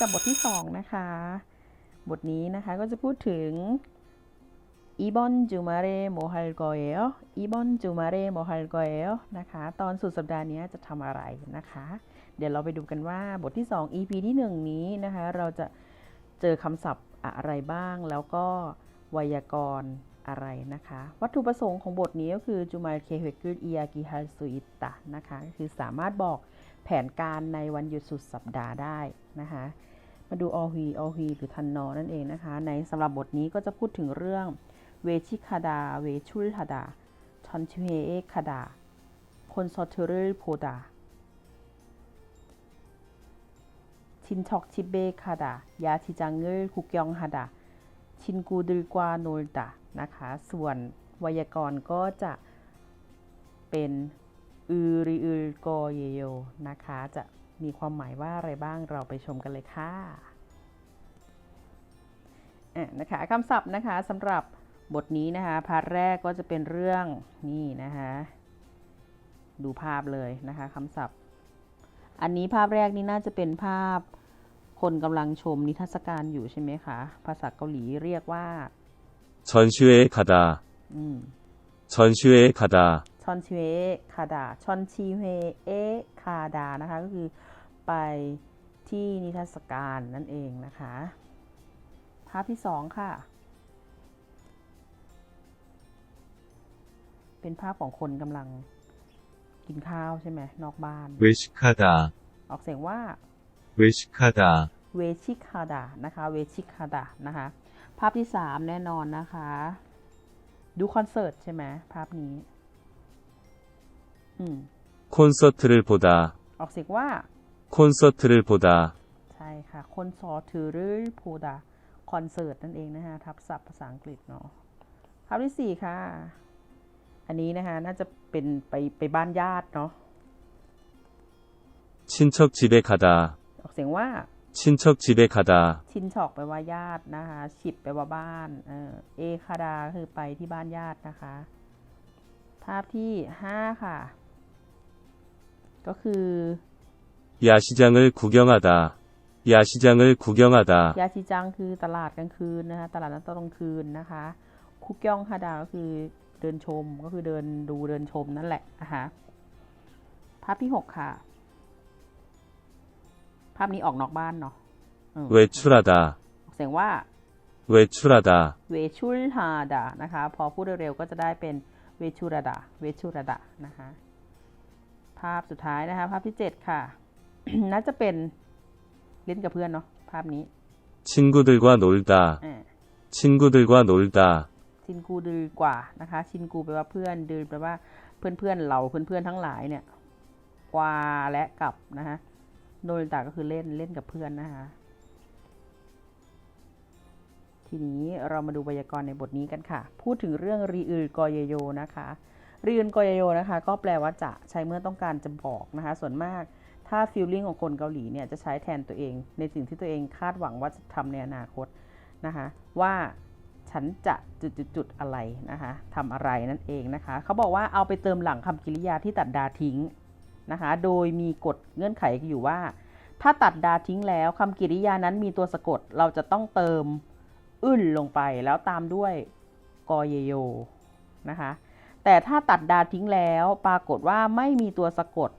กับบทที่ 2 นะคะ บทนี้นะคะก็จะพูดถึงอีบอนจูมาเรโมฮัลโกเอลอีบอนจูมาเรโมฮัลโกเอลนะคะ ตอนสุดสัปดาห์นี้จะทำอะไรนะคะ เดี๋ยวเราไปดูกันว่าบทที่ 2 EP ที่ 1 นี้นะคะ เราจะเจอคำศัพท์อะไรบ้างแล้วก็ไวยากรณ์อะไรนะคะ วัตถุประสงค์ของบทนี้ก็คือจูมาเคเฮกุอิยากิฮาสุอิตะนะคะ คือสามารถบอกแผนการในวันหยุดสุดสัปดาห์ได้นะคะ มาดูอฮีอฮีหรือทันนอนั่นเองนะคะ ในสำหรับบทนี้ก็จะพูดถึงเรื่องเวชิคาดา เวชุลธาดาชอนเชเอคาดา คนซอเทอร์โพดา ชินชอกชิเบคาดา ยาชิจังเกอคุกยองฮาดา ชินกูดิกวาโนลตานะคะ ส่วนไวยากรณ์ก็จะเป็น อือริอือโกเยโย นะคะ จะ มีความหมายว่าอะไรบ้างเราไปชมกันเลยค่ะอะนะคะคำศัพท์นะคะสำหรับบทนี้นะคะพาร์ทแรกก็จะเป็นเรื่องนี่นะคะดูภาพเลยนะคะคำศัพท์ อันนี้ภาพแรกนี่น่าจะเป็นภาพคนกำลังชมนิทรรศการอยู่ใช่ไหมคะภาษาเกาหลีเรียกว่าชอนชิเอคาดาชอนชิเอคาดาชอนชิเอคาดาชอนชิเอคาดานะคะก็คือ ไปที่นิทรรศการนั่นเองนะคะ ภาพที่สองค่ะ เป็นภาพของคนกำลังกินข้าวใช่ไหมนอกบ้าน 외식하다, ออกเสียงว่า 외식하다, เวชิคาดานะคะ เวชิคาดานะคะ ภาพที่สามแน่นอนนะคะ ดูคอนเสิร์ตใช่ไหมภาพนี้ อืม 콘서트를 보다, ออกเสียงว่า 콘서트를 보다, ใช่ค่ะ คนซอถือรือโพดาคอนเสิร์ตนั่นเองนะคะ ทับศัพท์ภาษาอังกฤษเนาะภาพที่สี่ค่ะ อันนี้นะคะ น่าจะเป็นไปไปบ้านญาติเนาะ 친척 집에 가다, ออกเสียงว่า 친척 집에 가다, ชินชอกไปลว่าญาตินะคะ ฉิบไปลว่าบ้าน เออ เอคาดาคือไปที่บ้านญาตินะคะ ภาพที่ห้าค่ะ ก็คือ 야시장을 구경하다, 야시장을 구경하다, ยาชิจังคือตลาดกลางคืนนะคะ ตลาดนัดตอนกลางคืนนะคะ คุกยองฮาดาก็คือเดินชม ก็คือเดินดูเดินชมนั่นแหละนะคะภาพที่หกค่ะ ภาพนี้ออกนอกบ้านเนาะเออ 외출하다, ออกเสียงว่า 외출하다, เวชุลฮาดานะคะ พอพูดเร็วๆก็จะได้เป็นเวชุรดา เวชุรดานะคะ ภาพสุดท้ายนะคะ ภาพที่เจ็ดค่ะ น่าจะเป็นเล่นกับเพื่อนเนาะภาพนี้ 친구들과 놀다, อ่า 친구들과 놀다, ชินกูดือกว่านะคะ ชินกูแปลว่าเพื่อนดือแปลว่าเพื่อนเพื่อนๆเราเพื่อนเพื่อนๆทั้งหลายเนี่ย กว่าและกับนะคะโนริตะก็คือเล่นเล่นกับเพื่อนนะคะ ทีนี้เรามาดูไวยากรณ์ในบทนี้กันค่ะ พูดถึงเรื่องรีอือกอยโยนะคะรีอือกอยโยนะคะ ก็แปลว่าจะใช้เมื่อต้องการจะบอกนะคะ ส่วนมาก ถ้าฟีลลิ่งของคนเกาหลีเนี่ยจะใช้แทนตัวเอง ในสิ่งที่ตัวเองคาดหวังว่าจะทำในอนาคตนะคะว่าฉันจะจุดๆอะไรนะคะทำอะไรนั่นเองนะคะเขาบอกว่าเอาไปเติมหลังคำกริยาที่ตัดดาทิ้งนะคะโดยมีกฎเงื่อนไขอยู่ว่า ถ้าตัดดาทิ้งแล้วคำกริยานั้นมีตัวสะกดเราจะต้องเติมอึ้นลงไปแล้วตามด้วยกอเยโยนะคะแต่ถ้าตัดดาทิ้งแล้วปรากฏว่าไม่มีตัวสะกด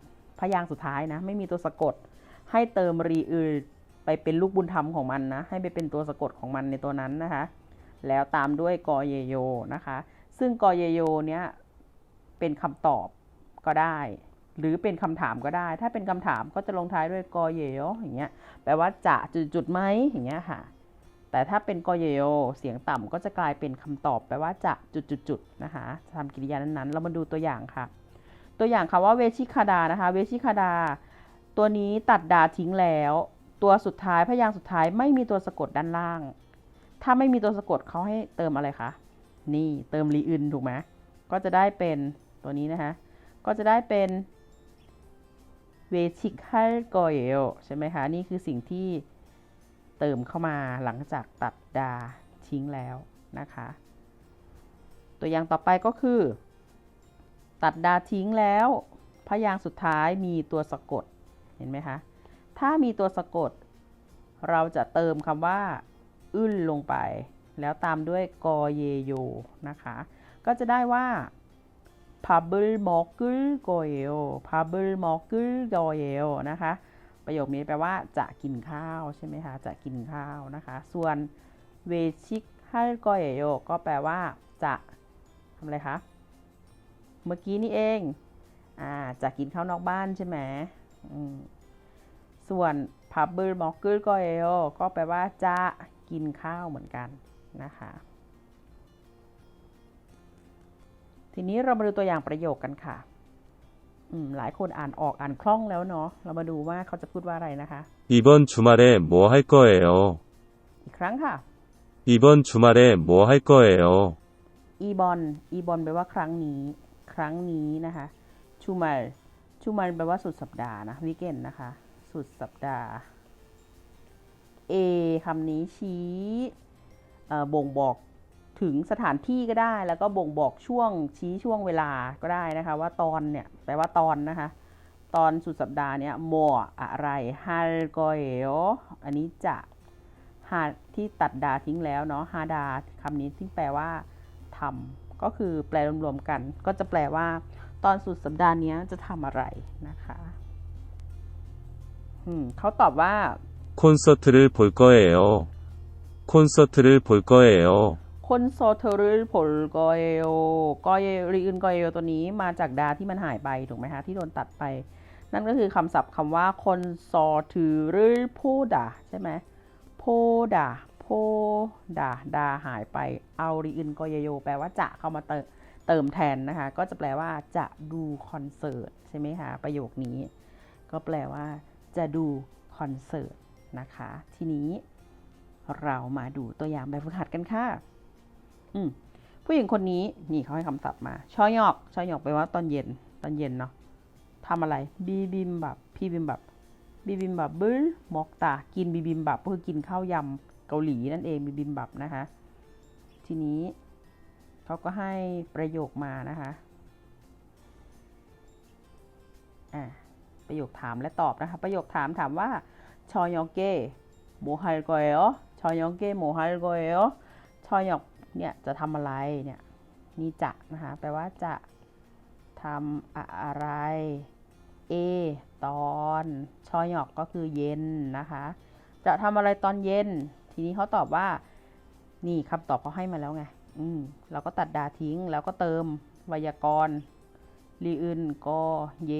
พยางค์สุดท้ายนะ ไม่มีตัวสะกด ให้เติมรีอือไปเป็นลูกบุญธรรมของมันนะ ให้ไปเป็นตัวสะกดของมันในตัวนั้นนะคะ แล้วตามด้วยกอเยโยนะคะ ซึ่งกอเยโยเนี้ยเป็นคำตอบก็ได้ หรือเป็นคำถามก็ได้ ถ้าเป็นคำถามก็จะลงท้ายด้วยกอเยโยอย่างเงี้ย แปลว่าจะจุดๆไหมอย่างเงี้ยค่ะ แต่ถ้าเป็นกอเยโยเสียงต่ำก็จะกลายเป็นคำตอบแปลว่าจะจุดๆๆนะคะทำกิริยานั้นๆ เรามาดูตัวอย่างค่ะ ตัวอย่างคำว่าเวชิคาดานะคะ เวชิคาดา ตัวนี้ตัดดาทิ้งแล้ว ตัวสุดท้ายพยางค์สุดท้ายไม่มีตัวสะกดด้านล่าง ถ้าไม่มีตัวสะกดเขาให้เติมอะไรคะ นี่เติมรีอึนถูกไหมก็จะได้เป็นตัวนี้นะคะ ก็จะได้เป็นเวชิคัลโกเอลใช่ไหมคะ นี่คือสิ่งที่เติมเข้ามาหลังจากตัดดาทิ้งแล้วนะคะ ตัวอย่างต่อไปก็คือ ตัดดาทิ้งแล้วพยางค์สุดท้ายมีตัวสะกดเห็นไหมคะ ถ้ามีตัวสะกด เราจะเติมคำว่า อึ้นลงไป แล้วตามด้วยกอเยโยนะคะ ก็จะได้ว่าพับเบิลโมกุล p a เยโอพั g o y o p a b l m ล g l เยโอนะคะ ประโยคนี้แปลว่าจะกินข้าวใช่ไหมคะ จะกินข้าวนะคะ ส่วนเวชิกฮัลกอเยโยก็แปลว่าจะทำอะไรคะ เมื่อกี้นี่เอง อ่า จะกินข้าวนอกบ้านใช่ไหมอืมส่วนพับเบิลมอกเกิลก็เอโอก็แปลว่าจะกินข้าวเหมือนกันนะคะ ทีนี้เรามาดูตัวอย่างประโยคกันค่ะ อืม หลายคนอ่านออกอ่านคล่องแล้วเนาะ เรามาดูว่าเขาจะพูดว่าอะไรนะคะ 이번 주말에 뭐 할 거예요? อีกครั้งค่ะ 이번 주말에 뭐 할 거예요? อีบอน อีบอนแปลว่าครั้งนี้ ครั้งนี้นะคะชูมาชูมาแปลว่าสุดสัปดาห์นะวีเกนนะคะ สุดสัปดาห์เอคำนี้ชี้บ่งบอกถึงสถานที่ก็ได้ แล้วก็บ่งบอกช่วงชี้ช่วงเวลาก็ได้นะคะ ว่าตอนเนี่ยแปลว่าตอนนะคะ ตอนสุดสัปดาห์เนี่ยมัวอะไรฮัลกอยโออันนี้จะฮาที่ตัดดาทิ้งแล้วเนาะฮาดาคำนี้ที่แปลว่าทำ ก็คือแปลรวมๆกัน ก็จะแปลว่า ตอนสุดสัปดาห์เนี้ยจะทำอะไรนะคะอืมเขาตอบว่า 콘서트를 볼 거예요. 콘서트를 볼 거예요. คนโซเทอร์ผลกอยโอกอยรีอึนกอยโอตัวนี้มาจากดาที่มันหายไปถูกไหมคะที่โดนตัดไป นั่นก็คือคำศัพท์คำว่าคนโซเทอร์โพดาใช่ไหมโพดา โพดาดาหายไปเอารีอึนโกยโอแปลว่าจะเข้ามาเติมเติมแทนนะคะ ก็จะแปลว่าจะดูคอนเสิร์ตใช่ไหมคะ ประโยคนี้ ก็แปลว่า จะดูคอนเสิร์ตนะคะ ทีนี้เรามาดูตัวอย่างแบบฝึกหัดกันค่ะ อืมผู้หญิงคนนี้นี่เขาให้คำศัพท์มาชอยอกชอยอกแปลว่าตอนเย็นตอนเย็นเนาะทำอะไรบีบิมบับพี่บิมบับบีบิมบับบึ้ลมอกตากินบีบิมบับก็คือกินข้าวยำ เกาหลีนั่นเองบีบิมบับนะคะ ทีนี้เขาก็ให้ประโยคมานะคะอ่าประโยคถามและตอบนะคะ ประโยคถามถามว่าชอยอกเก้โมฮัลโกเอโอชอยอกเก้โมฮัลโกเอโอชอยอกเนี่ยจะทำอะไรเนี่ยนี่จะนะคะแปลว่าจะทำอะไร เอ ตอน ชอยอกก็คือเย็นนะคะ จะทำอะไรตอนเย็น ทีนี้เขาตอบว่า นี่คำตอบเขาให้มาแล้วไง อืมเราก็ตัดดาทิ้ง แล้วก็เติมไวยากรณ์รีอึนกอเย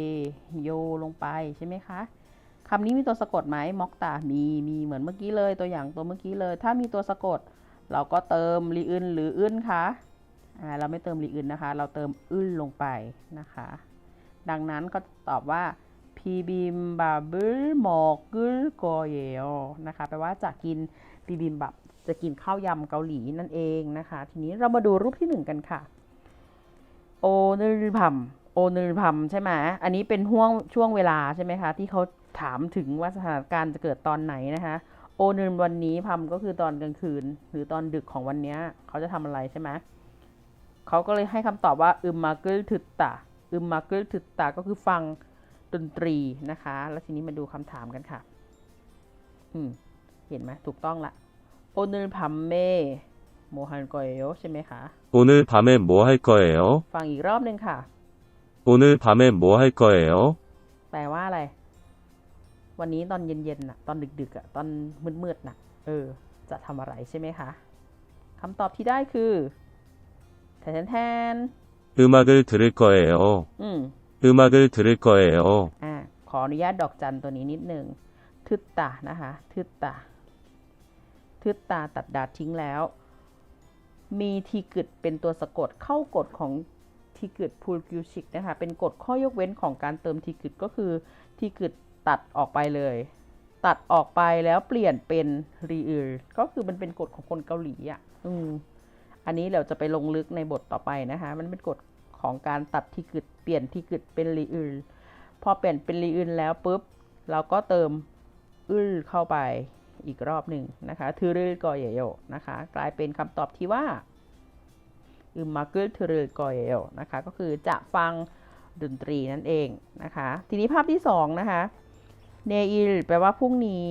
โยลงไปใช่ไหมคะคำนี้มีตัวสะกดไหมมอกตามี มีเหมือนเมื่อกี้เลย ตัวอย่างตัวเมื่อกี้เลย ถ้ามีตัวสะกด เราก็เติมรีอึนหรืออึนคะอ่าเราไม่เติมรีอึนนะคะ เราเติมอึนลงไปนะคะ ดังนั้นก็ตอบว่าพีบิมบับเบิลหมอกกึลโกเยโอนะคะแปลว่าจะกินีบิมบับ จะกินข้าวยำเกาหลีนั่นเองนะคะ ทีนี้เรามาดูรูปที่หนึ่งกันค่ะ โอนึลพัมโอนึลพัมใช่ไหมอันนี้เป็นห่วงช่วงเวลาใช่ไหมคะ ที่เขาถามถึงว่าสถานการณ์จะเกิดตอนไหนนะคะโอนึลวันนี้พัมก็คือตอนกลางคืน หรือตอนดึกของวันนี้เขาจะทำอะไรใช่ไหมเขาก็เลยให้คำตอบว่าอึมมาเกิลทึตตาอึมมาเกิลทึตตาก็คือฟังดนตรีนะคะ แล้วทีนี้มาดูคำถามกันค่ะ อืม เห็นไหมถูกต้องละ โอนึลพัมเมโมฮันโกเอโยใช่ไหมคะ 오늘 밤에 뭐 할 거예요? ฟังอีกรอบหนึ่งค่ะ 오늘 밤에 뭐 할 거예요? แปลว่าอะไร วันนี้ตอนเย็นๆน่ะ ตอนดึกๆอ่ะ ตอนมืดๆน่ะ เออ จะทำอะไรใช่ไหมคะคำตอบที่ได้คือแทนแทน 음악을 들을 거예요. ๆอืม 음악을 들을 거예요. อ่า ขออนุญาตดอกจันตัวนี้นิดหนึ่ง ทึดตา นะคะ ทึดตา ทึดตาตัดดาทิ้งแล้ว มีทีกึดเป็นตัวสะกดเข้ากฎของทีกึดพูลกิวชิกนะคะ เป็นกฎข้อยกเว้นของการเติมทีกึดก็คือทีกึดตัดออกไปเลย ตัดออกไปแล้วเปลี่ยนเป็นรีอือก็คือมันเป็นกฎของคนเกาหลีอะ อืม อันนี้เราจะไปลงลึกในบทต่อไปนะคะ มันเป็นกฎของการตัดทีกึดเปลี่ยนทีกึดเป็นรีอือพอเปลี่ยนเป็นรีอึนแล้วปุ๊บเราก็เติมอึลเข้าไป อีกรอบหนึ่งนะคะทืรึกอเยโยนะคะ กลายเป็นคำตอบที่ว่าอึมมาเกิลทืรึกอเยโยนะคะ ก็คือจะฟังดนตรีนั่นเองนะคะ ทีนี้ภาพที่สองนะคะเนอิลแปลว่าพรุ่งนี้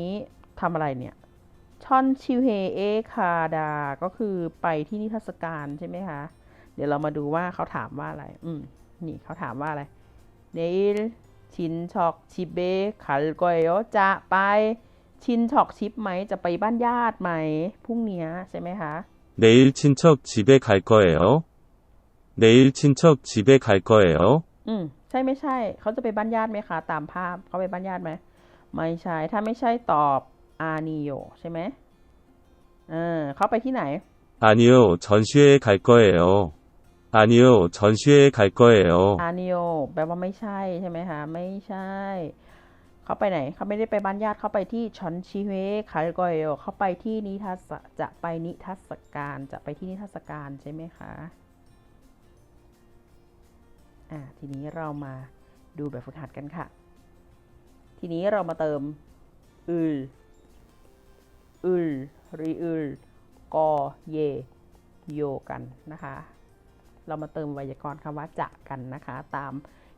ทำอะไรเนี่ยชอนชิวเฮเอคาดา ก็คือไปที่นิทรรศการใช่ไหมคะ เดี๋ยวเรามาดูว่าเขาถามว่าอะไร อืม นี่เขาถามว่าอะไร เนลชินช็อก ชิเบขัลกอยจะไป ชินช็อกชิปไหม จะไปบ้านญาติไหม พรุ่งเนี้ยใช่ไหมคะ 내일 친척 집에 갈 거예요? 내일 친척 집에 갈 거예요? อืม ใช่ไม่ใช่ เขาจะไปบ้านญาติไหมคะ ตามภาพ เขาไปบ้านญาติไหม ไม่ใช่ ถ้าไม่ใช่ตอบอานิโยใช่ไหมเออ เขาไปที่ไหน 아니요, 전시회에 갈 거예요. 아니요, 전시회에 갈 거예요. อานิโยแปลว่าไม่ใช่ใช่ไหมคะ ไม่ใช่ เขาไปไหน เขาไม่ได้ไปบ้านญาติ เขาไปที่ชอนชิเฮคาร์กอยโอเขาไปที่นิทรรศจะไปนิทรรศการ จะไปที่นิทรรศการใช่ไหมคะ อ่า ทีนี้เรามาดูแบบฝึกหัดกันค่ะ ทีนี้เรามาเติมอึลอึลรีอึลกอเย โยกันนะคะ เรามาเติมไวยากรณ์คำว่าจะกันนะคะ ตาม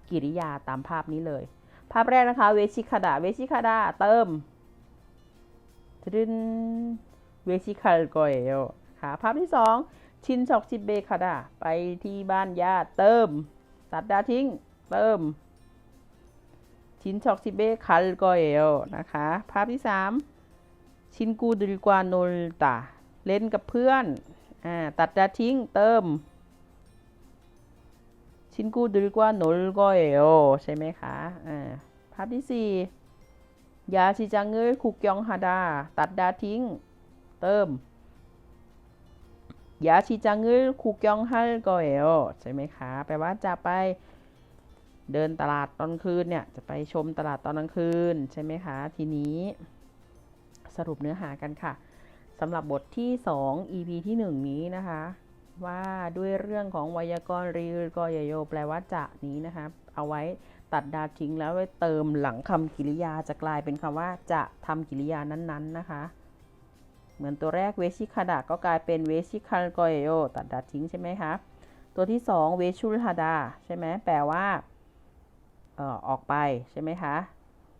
กิริยาตามภาพนี้เลย ภาพแรกนะคะ เวชิคาดา เวชิคาดา เติมทรึนเวชิคาลโกเอลค่ะ ภาพที่สองชินชอกชิเบคาดา ไปที่บ้านญาติเติม ตัดดาทิ้ง เติม ชินชอกชิเบคัลโกเอลนะคะ ภาพที่สามชินกูดิลกวาโนลตา เล่นกับเพื่อน อ่า ตัดดาทิ้ง เติม 친구들과 놀 거예요. ใช่ไหมคะอ่าภาพที่สี่ยาชิจังเงยคุกยองฮาดา ตัดดาทิ้ง เติมยาชิจังเงยคุกยองฮัลกอเอลใช่ไหมคะ แปลว่าจะไปเดินตลาดตอนคืนเนี่ย จะไปชมตลาดตอนกลางคืน ใช่ไหมคะ ทีนี้สรุปเนื้อหากันค่ะสำหรับบทที่ 2 EP ที่ 1 นี้นะคะ ว่าด้วยเรื่องของไวยากรณ์รีกอยโย แปลว่าจะนี้นะคะเอาไว้ตัดดาทิ้งแล้วไว้เติมหลังคำกริยาจะกลายเป็นคำว่าจะทำกริยานั้นๆนะคะ เหมือนตัวแรกเวชิคาดาก็กลายเป็นเวชิคัลกอยโย ตัดดาทิ้งใช่ไหมคะตัวที่2เวชุลฮาดาใช่ไหมแปลว่าเอ่อออกไปใช่ไหมคะ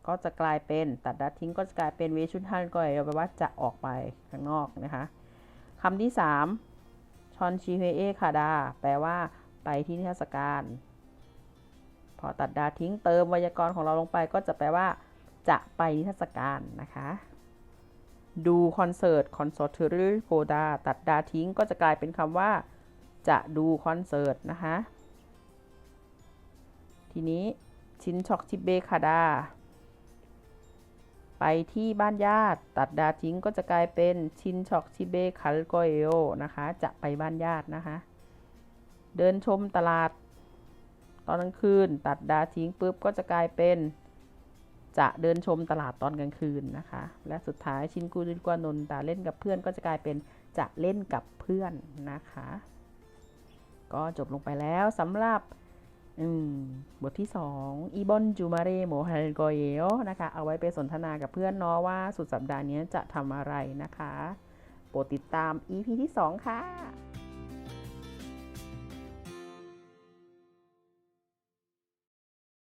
ก็จะกลายเป็นตัดดาทิ้งก็จะกลายเป็นเวชุลฮัลกอยโยแปลว่าจะออกไปข้างนอกนะคะคำที่ 3 อนชิเฮเอคาดา แปลว่า ไปที่นิทรรศการ พอตัดดาทิ้งเติมไวยากรณ์ของเราลงไป ก็จะแปลว่า จะไปนิทรรศการนะคะ ดูคอนเสิร์ตคอนเสิร์ตหรือโกดา ตัดดาทิ้งก็จะกลายเป็นคำว่า จะดูคอนเสิร์ตนะคะ ทีนี้ชินช็อกชิเบคาดา ไปที่บ้านญาติ ตัดดาทิ้งก็จะกลายเป็นชินช็อกชิเบคัลโกเอโอนะคะ จะไปบ้านญาตินะคะ เดินชมตลาด ตอนกลางคืน ตัดดาทิ้งปุ๊บก็จะกลายเป็น จะเดินชมตลาดตอนกลางคืนนะคะ และสุดท้ายชินกูดินกวานนตาเล่นกับเพื่อนก็จะกลายเป็นจะเล่นกับเพื่อนนะคะ ก็จบลงไปแล้วสำหรับ บทที่ 2 อีบอนจูมาเรโมฮัลโกเยโอนะคะ เอาไว้ไปสนทนากับเพื่อนเนาะว่าสุดสัปดาห์นี้จะทำอะไรนะคะ โปรดติดตาม EP ที่ 2 ค่ะ